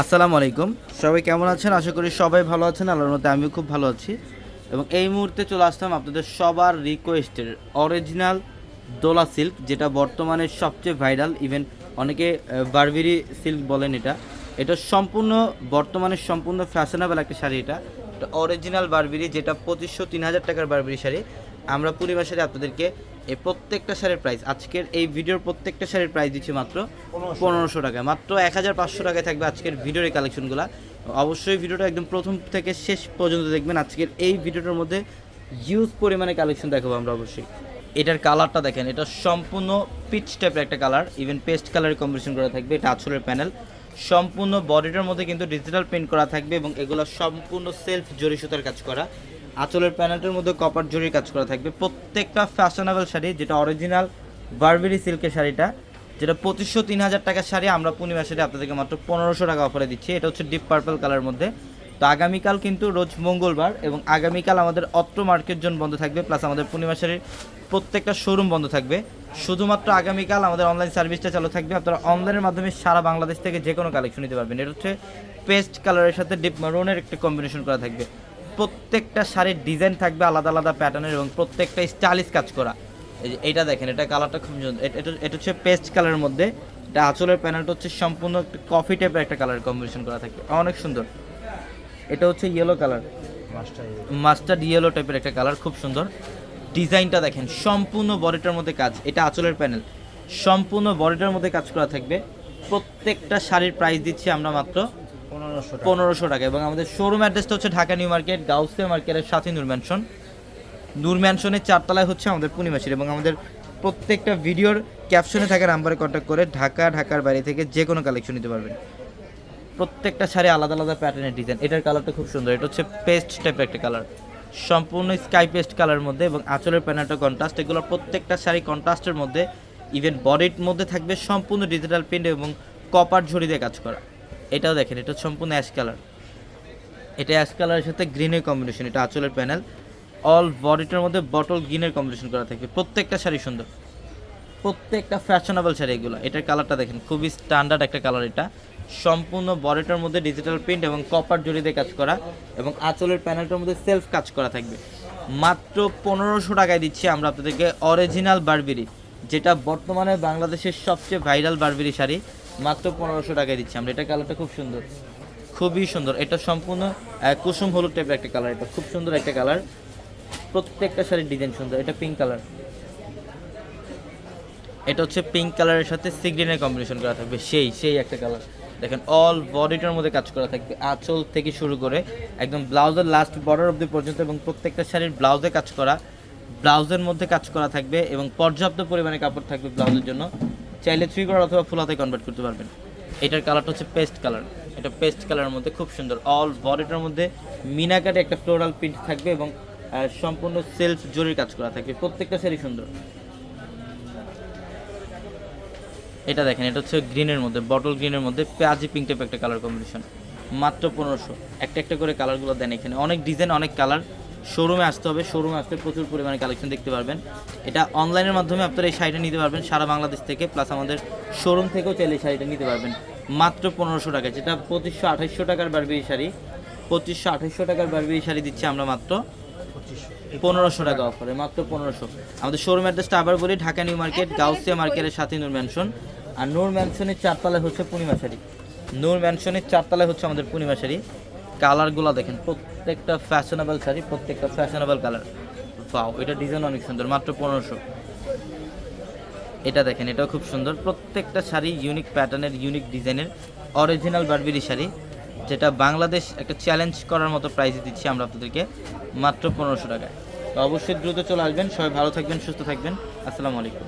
আসসালামু আলাইকুম। সবাই কেমন আছেন? আশা করি সবাই ভালো আছেন। আল্লাহর মতে আমিও খুব ভালো আছি। এবং এই মুহূর্তে চলে আসলাম আপনাদের সবার রিকোয়েস্টের অরিজিনাল দোলা সিল্ক, যেটা বর্তমানে সবচেয়ে ভাইরাল। ইভেন অনেকে বারবেরি সিল্ক বলেন এটা। এটা সম্পূর্ণ, বর্তমানে সম্পূর্ণ ফ্যাশনেবল একটা শাড়ি এটা। অরিজিনাল বারবেরি, যেটা পঁচিশশো তিন হাজার টাকার বারবেরি শাড়ি। আমরা পূর্ণিমা শাড়ি আপনাদেরকে এই প্রত্যেকটা শাড়ির প্রাইস আজকের এই ভিডিওর প্রত্যেকটা শাড়ির প্রাইস দিচ্ছি মাত্র পনেরোশো টাকায় মাত্র এক হাজার পাঁচশো টাকায় থাকবে আজকের ভিডিওর এই কালেকশনগুলো। অবশ্যই ভিডিওটা একদম প্রথম থেকে শেষ পর্যন্ত দেখবেন। আজকের এই ভিডিওটার মধ্যে হিউজ পরিমাণে কালেকশন দেখাবো আমরা অবশ্যই। এটার কালারটা দেখেন এটা সম্পূর্ণ পিচ টাইপের একটা কালার ইভেন পেস্ট কালারের কম্বিনেশন করা থাকবে। এটা আছরের প্যানেল সম্পূর্ণ বডিটার মধ্যে কিন্তু ডিজিটাল প্রিন্ট করা থাকবে এবং এগুলো সম্পূর্ণ সেলফ জরি সুতার কাজ করা। আঁচলের প্যানেলটার মধ্যে কপার জরির কাজ করা থাকবে। প্রত্যেকটা ফ্যাশনেবল শাড়ি, যেটা অরিজিনাল বারবেরি সিল্কের শাড়িটা, যেটা পঁচিশশো তিন হাজার টাকার শাড়ি আমরা পূর্ণিমা শাড়ি আপনাদেরকে মাত্র পনেরোশো টাকা অফারে দিচ্ছি। এটা হচ্ছে ডিপ পার্পল কালার মধ্যে। তো আগামীকাল কিন্তু রোজ মঙ্গলবার এবং আগামীকাল আমাদের অত্র মার্কেট জোন বন্ধ থাকবে, প্লাস আমাদের পূর্ণিমা প্রত্যেকটা শোরুম বন্ধ থাকবে। শুধুমাত্র আগামীকাল আমাদের অনলাইন সার্ভিসটা চালু থাকবে। আপনারা অনলাইনের মাধ্যমে সারা বাংলাদেশ থেকে যে কোনো কালেকশন নিতে পারবেন। এটা হচ্ছে পেস্ট কালারের সাথে ডিপ মারুনের একটা কম্বিনেশন করা থাকবে। প্রত্যেকটা শাড়ির ডিজাইন থাকবে আলাদা আলাদা প্যাটার্নের এবং প্রত্যেকটা স্টাইলিশ কাজ করা। এই যে এইটা দেখেন, এটা কালারটা খুব সুন্দর। এটা এটা হচ্ছে পেস্ট কালারের মধ্যে। এটা আঁচলের প্যানেলটা হচ্ছে সম্পূর্ণ একটা কফি টাইপের একটা কালার কম্বিনেশন করা থাকবে। অনেক সুন্দর। এটা হচ্ছে ইয়েলো কালার মাস্টার্ড ইয়েলো টাইপের একটা কালার খুব সুন্দর। ডিজাইনটা দেখেন সম্পূর্ণ বডিটার মধ্যে কাজ এটা আঁচলের প্যানেল সম্পূর্ণ বডিটার মধ্যে কাজ করা থাকবে। প্রত্যেকটা শাড়ির প্রাইস দিচ্ছি আমরা মাত্র পনেরোশো টাকা। এবং আমাদের শোরুম অ্যাড্রেসটা হচ্ছে ঢাকা নিউ মার্কেট গাউসে মার্কেটের সাথে নূর ম্যানশন নূর ম্যানশনের চারতলায় হচ্ছে আমাদের পূর্ণিমাসির এবং আমাদের প্রত্যেকটা ভিডিওর ক্যাপশনে থাকা নাম্বারে কন্ট্যাক্ট করে ঢাকা ঢাকার বাইরে থেকে যে কোনো কালেকশন নিতে পারবেন। প্রত্যেকটা শাড়ি আলাদা আলাদা প্যাটার্নের ডিজাইন এটার কালারটা খুব সুন্দর। এটা হচ্ছে পেস্ট টাইপের একটা কালার সম্পূর্ণ স্কাই পেস্ট কালার মধ্যে এবং আঁচলের প্যানেলটা কন্ট্রাস্ট এগুলো প্রত্যেকটা শাড়ি কন্ট্রাস্টের মধ্যে ইভেন বডির মধ্যে থাকবে সম্পূর্ণ ডিজিটাল প্রিন্ট এবং কপার ঝড়ি দিয়ে কাজ করা। এটাও দেখেন, এটা সম্পূর্ণ অ্যাশ কালার এটা অ্যাশ কালারের সাথে গ্রিনের কম্বিনেশন এটা আঁচলের প্যানেল অল বডিটার মধ্যে বটল গ্রিনের কম্বিনেশন করা থাকবে। প্রত্যেকটা শাড়ি সুন্দর। প্রত্যেকটা ফ্যাশনেবল শাড়ি এগুলো। এটার কালারটা দেখেন, খুবই স্ট্যান্ডার্ড একটা কালার এটা। সম্পূর্ণ বডিটার মধ্যে ডিজিটাল প্রিন্ট এবং কপার জড়ি দিয়ে কাজ করা এবং আঁচলের প্যানেলটার মধ্যে সেলফ কাজ করা থাকবে। মাত্র পনেরোশো টাকায় দিচ্ছি আমরা আপনাদেরকে অরিজিনাল বারবেরি যেটা বর্তমানে বাংলাদেশের সবচেয়ে ভাইরাল বারবেরি শাড়ি। মাত্র পনেরোশো টাকায় দিচ্ছি আমরা। এটা কালারটা খুব সুন্দর। খুবই সুন্দর। এটা সম্পূর্ণ কুসুম হলুদ টাইপের একটা কালার এটা। খুব সুন্দর একটা কালার প্রত্যেকটা শাড়ির ডিজাইন সুন্দর। এটা পিঙ্ক কালার এটা হচ্ছে পিঙ্ক কালারের সাথে সিগ্রিনের কম্বিনেশন করা থাকবে। সেই সেই একটা কালার দেখেন অল বডিটার মধ্যে কাজ করা থাকবে। আঁচল থেকে শুরু করে একদম ব্লাউজের লাস্ট বর্ডার অবধি পর্যন্ত এবং প্রত্যেকটা শাড়ির ব্লাউজে কাজ করা, ব্লাউজের মধ্যে কাজ করা থাকবে এবং পর্যাপ্ত পরিমাণে কাপড় থাকবে ব্লাউজের জন্য। চাইলে থ্রি কলার অথবা ফুল হাতে কনভার্ট করতে পারবেন। এটার কালারটা হচ্ছে পেস্ট কালার এটা পেস্ট কালারের মধ্যে খুব সুন্দর। অল বডিটার মধ্যে মিনাকাটে একটা ফ্লোরাল প্রিন্ট থাকবে এবং সম্পূর্ণ সেলফ জরির কাজ করা থাকবে। প্রত্যেকটা শাড়ি সুন্দর। এটা দেখেন, এটা হচ্ছে গ্রিনের মধ্যে বটল গ্রিনের মধ্যে পেঁয়াজি পিঙ্ক টাইপ একটা কালার কম্বিনেশন মাত্র পনেরোশো। একটা একটা করে কালারগুলো দেন এখানে। অনেক ডিজাইন অনেক কালার শোরুমে আসতে হবে। শোরুমে আসতে প্রচুর পরিমাণে কালেকশন দেখতে পারবেন। এটা অনলাইনের মাধ্যমে আপনারা এই শাড়িটা নিতে পারবেন সারা বাংলাদেশ থেকে প্লাস আমাদের শোরুম থেকেও চাইলে এই শাড়িটা নিতে পারবেন। মাত্র পনেরোশো টাকা, যেটা পঁচিশশো আঠাইশশো টাকার বারবেরি শাড়ি। পঁচিশশো আঠাইশশো টাকার বারবেরি শাড়ি দিচ্ছি আমরা মাত্র। পনেরোশো টাকা অফারে মাত্র পনেরোশো। আমাদের শোরুম অ্যাড্রেসটা আবার বলি, ঢাকা নিউ মার্কেট, গাউসিয়া মার্কেটের সাথে নূর ম্যানশন আর নূর ম্যানশনের চারতলায় হচ্ছে পূর্ণিমা শাড়ি। নূর ম্যানশনের চারতলায় হচ্ছে আমাদের পূর্ণিমা শাড়ি। কালারগুলো দেখেন, প্রত্যেকটা ফ্যাশনেবল শাড়ি, প্রত্যেকটা ফ্যাশনেবল কালার পাও এটা ডিজাইন অনেক সুন্দর, মাত্র পনেরোশো। এটা দেখেন, এটাও খুব সুন্দর। প্রত্যেকটা শাড়ি ইউনিক প্যাটার্নের ইউনিক ডিজাইনের অরিজিনাল বারবেরি শাড়ি। যেটা বাংলাদেশ একটা চ্যালেঞ্জ করার মতো প্রাইজে দিচ্ছি আমরা আপনাদেরকে মাত্র পনেরোশো টাকায়। তো অবশ্যই দ্রুত চলে আসবেন। সবাই ভালো থাকবেন, সুস্থ থাকবেন। আসসালামু আলাইকুম।